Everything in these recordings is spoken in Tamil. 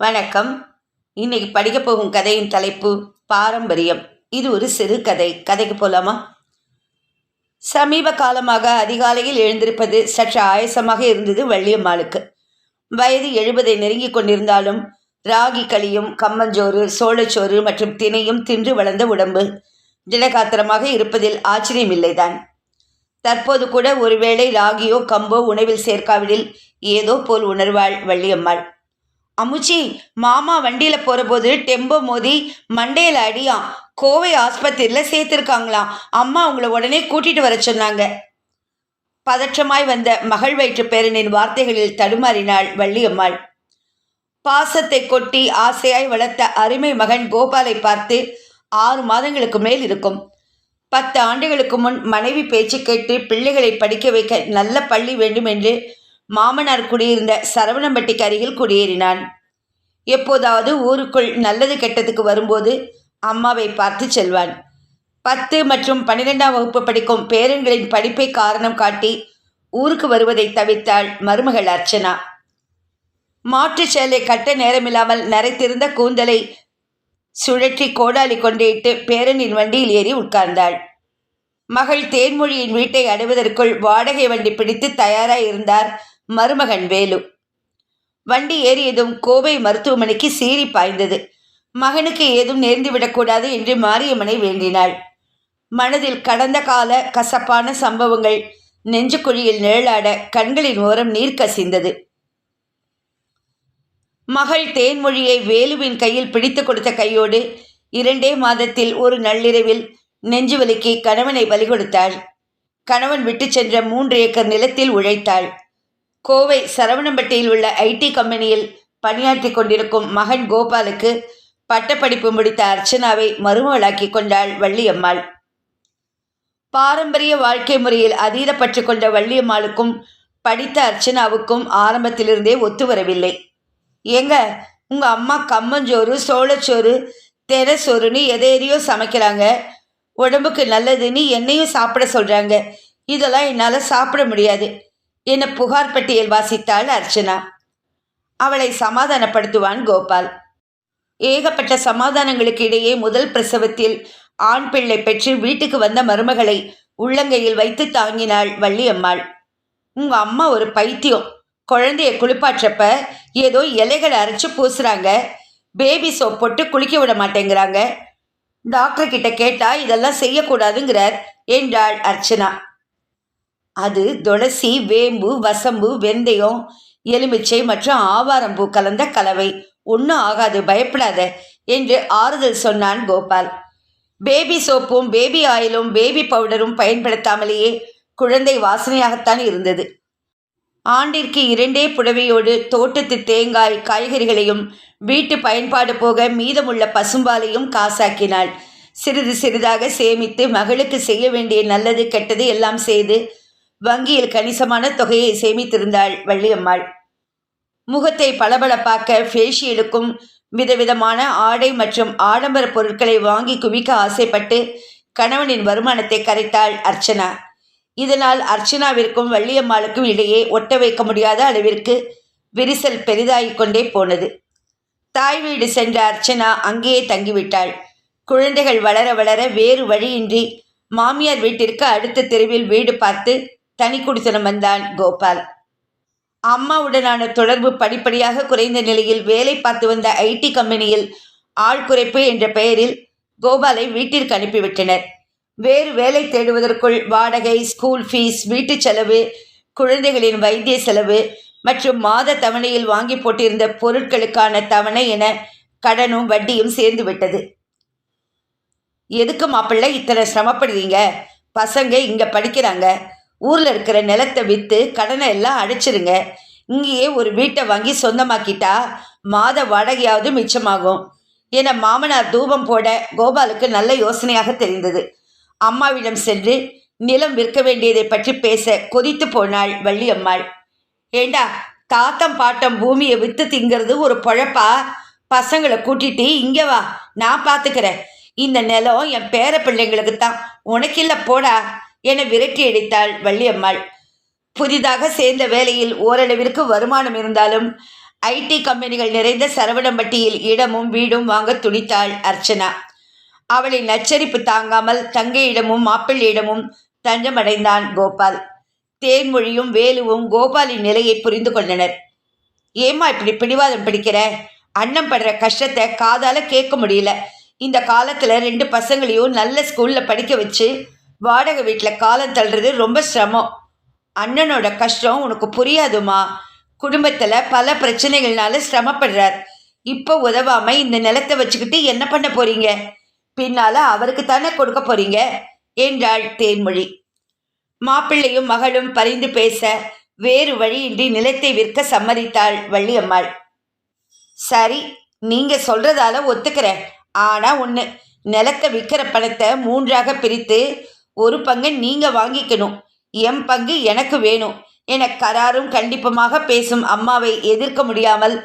வணக்கம். இன்னைக்கு படிக்க போகும் கதையின் தலைப்பு பாரம்பரியம். இது ஒரு சிறு கதை. கதைக்கு போலாமா? சமீப காலமாக அதிகாலையில் எழுந்திருப்பது சற்று ஆயசமாக இருந்தது வள்ளியம்மாளுக்கு. வயது எழுபதை நெருங்கிக் கொண்டிருந்தாலும் ராகி களியும் கம்மஞ்சோறு சோளச்சோறு மற்றும் தினையும் தின்று வளர்ந்த உடம்பு திடகாத்திரமாக இருப்பதில் ஆச்சரியமில்லைதான். தற்போது கூட ஒருவேளை ராகியோ கம்போ உணவில் சேர்க்காவிடில் ஏதோ போல் உணர்வாள் வள்ளியம்மாள். அமுச்சி மாமா வண்டியில் போகிறபோது டெம்போ மோதி மண்டையில் அடியாம். கோவை ஆஸ்பத்திரியில் சேர்த்துருக்காங்களாம். அம்மா அவங்கள உடனே கூட்டிகிட்டு வர சொன்னாங்க. பதற்றமாய் வந்த மகள் வயிற்று பேரனின் வார்த்தைகளில் தடுமாறினாள் வள்ளியம்மாள். பாசத்தை கொட்டி ஆசையாய் வளர்த்த அருமை மகன் கோபாலை பார்த்து ஆறு மாதங்களுக்கு மேல் இருக்கும். பத்து ஆண்டுகளுக்கு முன் மனைவி பேச்சு கேட்டு பிள்ளைகளை படிக்க வைக்க நல்ல பள்ளி வேண்டும் என்று மாமனார் குடியிருந்த சரவணம்பட்டிக்கு அருகில் குடியேறினான். எப்போதாவது ஊருக்குள் நல்லது கெட்டதுக்கு வரும்போது அம்மாவை பார்த்து செல்வான். பத்து மற்றும் பன்னிரெண்டாம் வகுப்பு படிக்கும் பேரன்களின் படிப்பை காரணம் காட்டி ஊருக்கு வருவதை தவிர்த்தாள் மருமகள் அர்ச்சனா. மாற்றுச் சேலை கட்ட நேரமில்லாமல் நரைத்திருந்த கூந்தலை சுழற்றி கோடாலி கொண்டேட்டு பேரனின் வண்டியில் ஏறி உட்கார்ந்தாள். மகள் தேன்மொழியின் வீட்டை அடைவதற்குள் வாடகை வண்டி பிடித்து தயாராக இருந்தார் மருமகன் வேலு. வண்டி ஏறியதும் கோவை மருத்துவமனைக்கு சீறி பாய்ந்தது. மகனுக்கு ஏதும் நேர்ந்துவிடக்கூடாது என்று மாரியம்மனை வேண்டினாள். மனதில் கடந்த கால கசப்பான சம்பவங்கள் நெஞ்சுக்குழியில் நிழலாட கண்களின் ஓரம் நீர் கசிந்தது. மகள் தேன்மொழியை வேலுவின் கையில் பிடித்து கொடுத்த கையோடு இரண்டே மாதத்தில் ஒரு நள்ளிரவில் நெஞ்சுவலிக்கு கணவனை பலி கொடுத்தாள். கணவன் விட்டு சென்ற மூன்று ஏக்கர் நிலத்தில் உழைத்தாள். கோவை சரவணம்பட்டியில் உள்ள ஐடி கம்பெனியில் பணியாற்றி கொண்டிருக்கும் மகன் கோபாலுக்கு பட்டப்படிப்பு முடித்த அர்ச்சனாவை மருமகளாக்கி கொண்டாள் வள்ளியம்மாள். பாரம்பரிய வாழ்க்கை முறையில் அதீதப்பட்டு கொண்ட வள்ளியம்மாளுக்கும் படித்த அர்ச்சனாவுக்கும் ஆரம்பத்திலிருந்தே ஒத்து வரவில்லை. ஏங்க உங்க அம்மா கம்மஞ்சோறு சோளச்சோறு தெரசோறுன்னு எதையோ சமைக்கிறாங்க. உடம்புக்கு நல்லதுன்னு என்னையும் சாப்பிட சொல்றாங்க. இதெல்லாம் என்னால் சாப்பிட முடியாது. என புகார் பட்டியல் வாசித்தாள் அர்ச்சனா. அவளை சமாதானப்படுத்துவான் கோபால். ஏகப்பட்ட சமாதானங்களுக்கு இடையே முதல் பிரசவத்தில் ஆண் பிள்ளை பெற்று வீட்டுக்கு வந்த மருமகளை உள்ளங்கையில் வைத்து தாங்கினாள் வள்ளியம்மாள். உங்க அம்மா ஒரு பைத்தியம். குழந்தைய குளிப்பாற்றப்ப ஏதோ இலைகளை அரைச்சு பூசுறாங்க. பேபி சோப் போட்டு குளிக்க விட மாட்டேங்கிறாங்க. டாக்டர் கிட்ட கேட்டா இதெல்லாம் செய்யக்கூடாதுங்கிறார் என்றாள் அர்ச்சனா. அது துளசி வேம்பு வசம்பு வெந்தயம் எலுமிச்சை மற்றும் ஆவாரம்பூ கலந்த கலவை. ஒன்றும் ஆகாது பயப்படாத என்று ஆறுதல் சொன்னான் கோபால். பேபி சோப்பும் பேபி ஆயிலும் பேபி பவுடரும் பயன்படுத்தாமலேயே குழந்தை வாசனையாகத்தான் இருந்தது. ஆண்டிற்கு இரண்டே புடவையோடு தோட்டத்து தேங்காய் காய்கறிகளையும் வீட்டு பயன்பாடு போக மீதமுள்ள பசும்பாலையும் காசாக்கினாள். சிறிது சிறிதாக சேமித்து மகளுக்கு செய்ய வேண்டிய நல்லது கெட்டது எல்லாம் செய்து வங்கியில் கணிசமான தொகையை சேமித்திருந்தாள் வள்ளியம்மாள். முகத்தை பளபளப்பாக்க ஃபேஷியலுக்கும் விதவிதமான ஆடை மற்றும் ஆடம்பர பொருட்களை வாங்கி குவிக்க ஆசைப்பட்டு கணவனின் வருமானத்தை கரைத்தாள் அர்ச்சனா. இதனால் அர்ச்சனாவிற்கும் வள்ளியம்மாளுக்கும் இடையே ஒட்ட வைக்க முடியாத அளவிற்கு விரிசல் பெரிதாகிக் கொண்டே போனது. தாய் வீடு சென்ற அர்ச்சனா அங்கேயே தங்கிவிட்டாள். குழந்தைகள் வளர வளர வேறு வழியின்றி மாமியார் வீட்டிற்கு அடுத்த தெருவில் வீடு பார்த்து தனி குடிசனம் வந்தான் கோபால். அம்மாவுடனான தொடர்பு படிப்படியாக குறைந்த நிலையில் வேலை பார்த்து வந்த ஐடி கம்பெனியில் ஆள் குறைப்பு என்ற பெயரில் கோபாலை வீட்டிற்கு அனுப்பிவிட்டனர். வேறு வேலை தேடுவதற்குள் வாடகை ஸ்கூல் ஃபீஸ் வீட்டு செலவு குழந்தைகளின் வைத்திய செலவு மற்றும் மாத தவணையில் வாங்கி போட்டிருந்த பொருட்களுக்கான தவணை என கடனும் வட்டியும் சேர்ந்து விட்டது. எதுக்கு மாப்பிள்ள இத்தனை சிரமப்படுறீங்க? பசங்க இங்கே படிக்கிறாங்க. ஊரில் இருக்கிற நிலத்தை விற்று கடனை எல்லாம் அடைச்சிருங்க. இங்கேயே ஒரு வீட்டை வாங்கி சொந்தமாக்கிட்டா மாத வாடகையாவது மிச்சமாகும். என மாமனார் தூபம் போட கோபாலுக்கு நல்ல யோசனையாக தெரிந்தது. அம்மாவிடம் சென்று நிலம் விற்க வேண்டியதை பற்றி பேச கொதித்து போனாள் வள்ளியம்மாள். ஏண்டா தாத்தம் பாட்டம் பூமியை விற்று திங்கிறது ஒரு பொழப்பா? பசங்களை கூட்டிட்டு இங்கே வா நான் பார்த்துக்கிறேன் இந்த நிலம் என் பேர பிள்ளைங்களுக்கு தான் உனக்கில்ல போடா. என விரட்டி அடித்தாள் வள்ளியம்மாள். புதிதாக சேர்ந்த வேலையில் ஓரளவிற்கு வருமானம் இருந்தாலும் ஐடி கம்பெனிகள் நிறைந்த சரவணம்பட்டியில் இடமும் வீடும் வாங்க துடித்தாள் அர்ச்சனா. அவளின் நச்சரிப்பு தாங்காமல் தங்கையிடமும் மாப்பிள்ளையிடமும் தஞ்சமடைந்தான் கோபால். தேன்மொழியும் வேலுவும் கோபாலின் நிலையை புரிந்து கொண்டனர். ஏம்மா இப்படி பிடிவாதம் பிடிக்கிற? அண்ணன் படுற கஷ்டத்தை காதால கேட்க முடியல. இந்த காலத்துல ரெண்டு பசங்களையும் நல்ல ஸ்கூல்ல படிக்க வச்சு வாடகை வீட்டில் காலம் தள்ளுறது ரொம்ப சிரமம். அண்ணனோட கஷ்டம் உனக்கு புரியாதுமா? குடும்பத்தில் பல பிரச்சனைகள்னால சிரமப்படுறார். இப்போ உதவாம இந்த நிலத்தை வச்சுக்கிட்டு என்ன பண்ண போறீங்க? பின்னால அவருக்கு தானே கொடுக்க போறீங்க? என்றாள் தேன்மொழி. மாப்பிள்ளையும் மகளும் பரிந்து பேச வேறு வழியின்றி நிலத்தை விற்க சம்மதித்தாள் வள்ளியம்மாள். சரி நீங்க சொல்றதால ஒத்துக்கிறேன். ஆனா ஒன்று நிலத்தை விற்கிற பணத்தை மூன்றாக பிரித்து ஒரு பங்கை நீங்க வாங்கிக்கணும். என் பங்கு எனக்கு வேணும். என கராரும் கண்டிப்புமாக பேசும் அம்மாவை எதிர்க்க முடியாமல்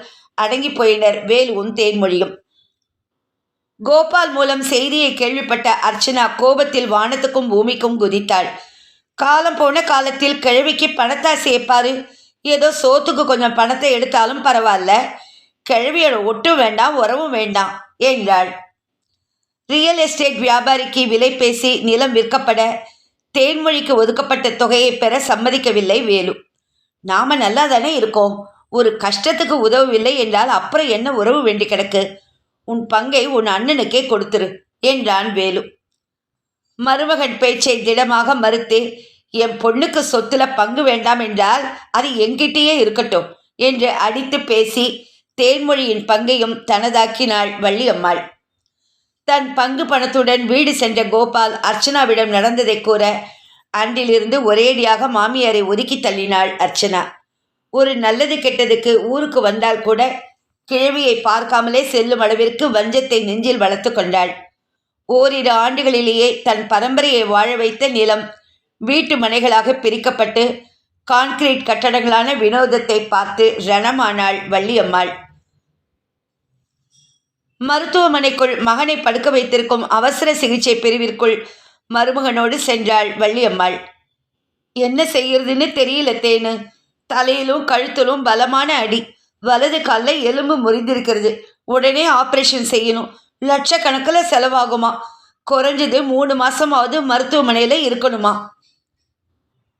அடங்கி போயினர் வேலுவும் தேன்மொழியும் கோபால் மூலம் செய்தியை கேள்விப்பட்ட அர்ச்சனா கோபத்தில் வானத்துக்கும் பூமிக்கும் குதித்தாள். காலம் போன காலத்தில் கிழவிக்கு பணத்தை சேர்ப்பாரு. ஏதோ சோத்துக்கு கொஞ்சம் பணத்தை எடுத்தாலும் பரவாயில்ல. கிழவியோட ஒட்டும் வேண்டாம் உறவும் வேண்டாம் என்றாள். ரியல் எஸ்டேட் வியாபாரிக்கு விலை பேசி நிலம் விற்கப்பட தேன்மொழிக்கு ஒதுக்கப்பட்ட தொகையை பெற சம்மதிக்கவில்லை வேலு. நாம நல்லா தானே இருக்கோம். ஒரு கஷ்டத்துக்கு உதவவில்லை என்றால் அப்புறம் என்ன உறவு வேண்டி கிடக்கு? உன் பங்கை உன் அண்ணனுக்கே கொடுத்துரு என்றான் வேலு. மருமகன் பேச்சை திடமாக மறுத்து என் பொண்ணுக்கு சொத்துல பங்கு வேண்டாம் என்றால் அது எங்கிட்டேயே இருக்கட்டும் என்று அடித்து பேசி தேன்மொழியின் பங்கையும் தனதாக்கினாள் வள்ளியம்மாள். தன் பங்கு பணத்துடன் வீடு சென்ற கோபால் அர்ச்சனாவிடம் நடந்ததை கூற அன்றிலிருந்து ஒரேடியாக மாமியாரை ஒதுக்கி தள்ளினாள் அர்ச்சனா. ஒரு நல்லது கெட்டதுக்கு ஊருக்கு வந்தால் கூட கிழவியை பார்க்காமலே செல்லும் அளவிற்கு வஞ்சத்தை நெஞ்சில் வளர்த்து கொண்டாள். ஓரிரு ஆண்டுகளிலேயே தன் பரம்பரையை வாழ வைத்த நிலம் வீட்டு மனைகளாக பிரிக்கப்பட்டு கான்கிரீட் கட்டடங்களான வினோதத்தை பார்த்து ரணமானாள் வள்ளியம்மாள். மருத்துவமனைக்குள் மகனை படுக்க வைத்திருக்கும் அவசர சிகிச்சை பிரிவிற்குள் மருமகனோடு சென்றாள் வள்ளியம்மாள். என்ன செய்யறதுன்னு தெரியல தேனு. தலையிலும் கழுத்திலும் பலமான அடி. வலது காலில் எலும்பு முறிந்திருக்கிறது. உடனே ஆப்ரேஷன் செய்யணும். லட்சக்கணக்கில் செலவாகுமா? குறைஞ்சது மூணு மாசமாவது மருத்துவமனையில் இருக்கணுமா?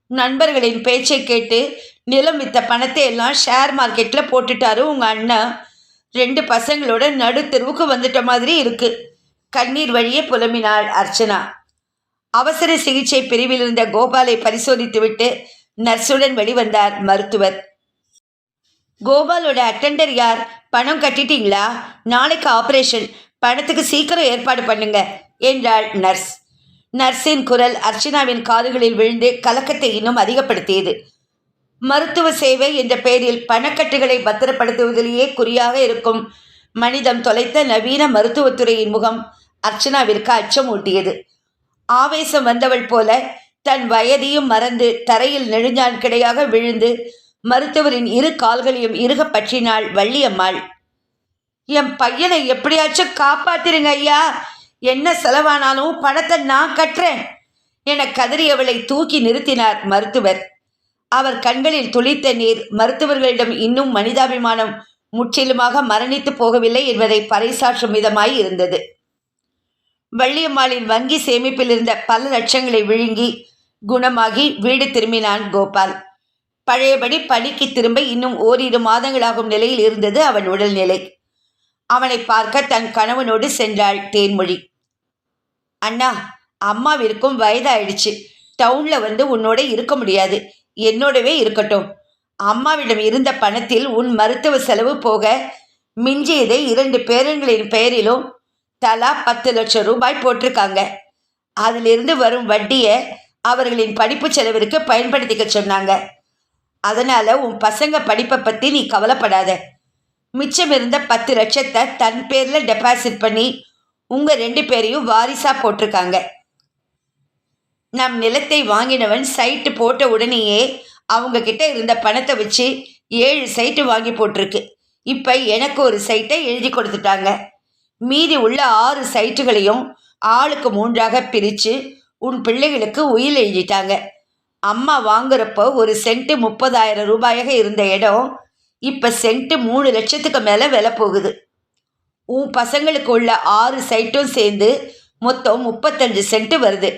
நண்பர்களின் பேச்சை கேட்டு நிலம் வித்த பணத்தை எல்லாம் ஷேர் மார்க்கெட்டில் போட்டுட்டாரு உங்கள் அண்ணன். ரெண்டு பசங்களோட நடு தெருவுக்கு வந்துட்ட மாதிரி இருக்கு. கண்ணீர் வழியே புலம்பினாள் அர்ச்சனா. அவசர சிகிச்சை பிரிவில் இருந்த கோபாலை பரிசோதித்துவிட்டு நர்ஸுடன் வெளிவந்தார் மருத்துவர். கோபாலோட அட்டெண்டர் யார்? பணம் கட்டிட்டீங்களா? நாளைக்கு ஆபரேஷன் பணத்துக்கு சீக்கிரம் ஏற்பாடு பண்ணுங்க என்றாள் நர்ஸ் நர்ஸின் குரல் அர்ச்சனாவின் காதுகளில் விழுந்து கலக்கத்தை இன்னும் அதிகப்படுத்தியது. மருத்துவ சேவை என்ற பெயரில் பணக்கட்டுகளை பத்திரப்படுத்துவதிலேயே குறியாக இருக்கும். மனிதம் தொலைத்த நவீன மருத்துவத்துறையின் முகம் அர்ச்சனாவிற்கு அச்சம் ஊட்டியது ஆவேசம் வந்தவள் போல தன் வயதையும் மறந்து தரையில் நெடுஞ்சான் கிடையாக விழுந்து மருத்துவரின் இரு கால்களையும் இறுக பற்றினாள் வள்ளியம்மாள். என் பையனை எப்படியாச்சும் காப்பாத்திருங்க ஐயா. என்ன செலவானாலும் பணத்தை நான் கட்டுறேன் என கதறியவளை தூக்கி நிறுத்தினார் மருத்துவர். அவர் கண்களில் துளித்த நீர் மருத்துவர்களிடம் இன்னும் மனிதாபிமானம் முற்றிலுமாக மரணித்து போகவில்லை என்பதை பறைசாற்றும் விதமாய் இருந்தது. வள்ளியம்மாளின் வங்கி சேமிப்பில் இருந்த பல லட்சங்களை விழுங்கி குணமாகி வீடு திரும்பினான் கோபால். பழையபடி பணிக்கு திரும்ப இன்னும் ஓரிரு மாதங்களாகும் நிலையில் இருந்தது அவன் உடல்நிலை. அவனை பார்க்க தன் கணவனோடு சென்றாள் தேன்மொழி. அண்ணா அம்மாவிற்கும் வயதாயிடுச்சு. டவுன்ல வந்து உன்னோட இருக்க முடியாது. என்னோடவே இருக்கட்டும். அம்மாவிடம் இருந்த பணத்தில் உன் மருத்துவ செலவு போக மிஞ்சியதை இரண்டு பேரன்களின் பெயரிலும் தலா பத்து லட்சம் ரூபாய் போட்டிருக்காங்க. அதிலிருந்து வரும் வட்டியை அவர்களின் படிப்பு செலவிற்கு பயன்படுத்திக்க சொன்னாங்க. அதனால உன் பசங்க படிப்பை பற்றி நீ கவலைப்படாத. மிச்சம் இருந்த பத்து லட்சத்தை தன் பேரில் டெபாசிட் பண்ணி உங்கள் ரெண்டு பேரையும் வாரிசாக போட்டிருக்காங்க. நம் நிலத்தை வாங்கினவன் சைட்டு போட்ட உடனேயே அவங்க கிட்ட இருந்த பணத்தை வச்சு ஏழு சைட்டு வாங்கி போட்டிருக்கு. இப்போ எனக்கு ஒரு சைட்டை எழுதி கொடுத்துட்டாங்க. மீதி உள்ள ஆறு சைட்டுகளையும் ஆளுக்கு மூன்றாக பிரித்து உன் பிள்ளைகளுக்கு உயில் எழுதிட்டாங்க. அம்மா வாங்குறப்போ ஒரு சென்ட்டு முப்பதாயிரம் ரூபாயாக இருந்த இடம் இப்போ சென்ட்டு மூணு லட்சத்துக்கு மேலே விலை போகுது. உன் பசங்களுக்கு உள்ள ஆறு சைட்டும் சேர்ந்து மொத்தம் முப்பத்தஞ்சு சென்ட்டு வருது.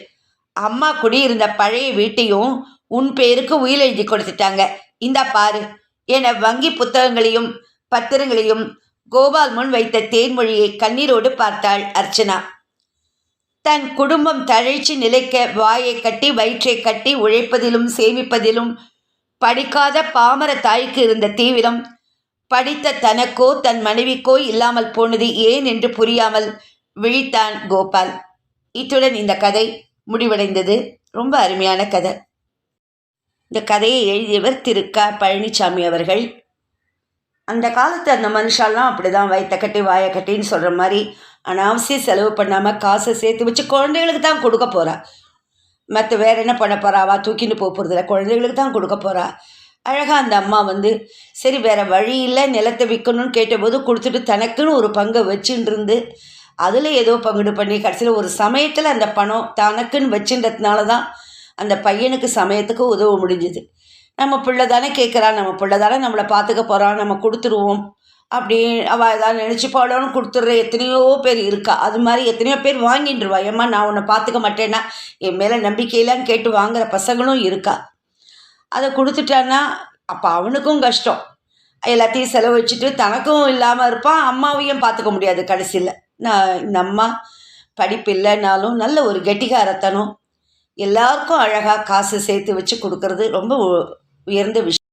அம்மா குடியிருந்த பழைய வீட்டையும் உன் பேருக்கு உயில் எழுதி கொடுத்துட்டாங்க. இந்தா பாரு. என வங்கி புத்தகங்களையும் பத்திரங்களையும் கோபால் முன் வைத்த தேன்மொழியை கண்ணீரோடு பார்த்தாள் அர்ச்சனா. தன் குடும்பம் தழைச்சி நிலைக்க வாயை கட்டி வயிற்றை கட்டி உழைப்பதிலும் சேமிப்பதிலும் படிக்காத பாமர தாய்க்கு இருந்த தீவிரம் படித்த தனக்கோ தன் மனைவிக்கோ இல்லாமல் போனது ஏன் என்று புரியாமல் விழித்தான் கோபால். இத்துடன் இந்த கதை முடிவடைந்தது. ரொம்ப அருமையான கதை. இந்த கதையை எழுதியவர் திரு க. பழனிசாமி அவர்கள். அந்த காலத்து அந்த மனுஷாலாம் அப்படி தான் வயிற்ற கட்டி வாயை கட்டின்னு சொல்கிற மாதிரி அனாவசிய செலவு பண்ணாமல் காசை சேர்த்து வச்சு குழந்தைகளுக்கு தான் கொடுக்க போகிறா மற்ற வேற என்ன பண்ண போகிறாவா தூக்கிட்டு போக போகிறதில்ல குழந்தைகளுக்கு தான் கொடுக்க போகிறா அழகாக அந்த அம்மா வந்து சரி வேறு வழியில் நிலத்தை விற்கணும்னு கேட்டபோது கொடுத்துட்டு தனக்குன்னு ஒரு பங்கை வச்சுட்டு இருந்து அதில் ஏதோ பங்குடு பண்ணி கடைசியில் ஒரு சமயத்தில் அந்த பணம் தனக்குன்னு வச்சுன்றதுனால தான் அந்த பையனுக்கு சமயத்துக்கு உதவ முடிஞ்சுது. நம்ம பிள்ளை தானே கேட்குறான் நம்ம பிள்ளை தானே நம்மளை பார்த்துக்க போகிறான் நம்ம கொடுத்துருவோம். அப்படி அவள் ஏதாவது நினச்சி போடணும்னு கொடுத்துட்ற எத்தனையோ பேர் இருக்கா. அது மாதிரி எத்தனையோ பேர் வாங்கிட்டுருவா ஏம்மா நான் உன்னை பார்த்துக்க மாட்டேன்னா என் மேலே நம்பிக்கையெல்லாம் கேட்டு வாங்குகிற பசங்களும் இருக்கா. அதை கொடுத்துட்டான்னா அப்போ அவனுக்கும் கஷ்டம். எல்லாத்தையும் செலவு வச்சுட்டு தனக்கும் இல்லாமல் இருப்பான் அம்மாவையும் பார்த்துக்க முடியாது கடைசியில். நான் இந்த அம்மா படிப்பு இல்லைனாலும் நல்ல ஒரு கெட்டிகாரத்தனம். எல்லாருக்கும் அழகாக காசு சேர்த்து வச்சு கொடுக்கறது ரொம்ப உயர்ந்த விஷயம்.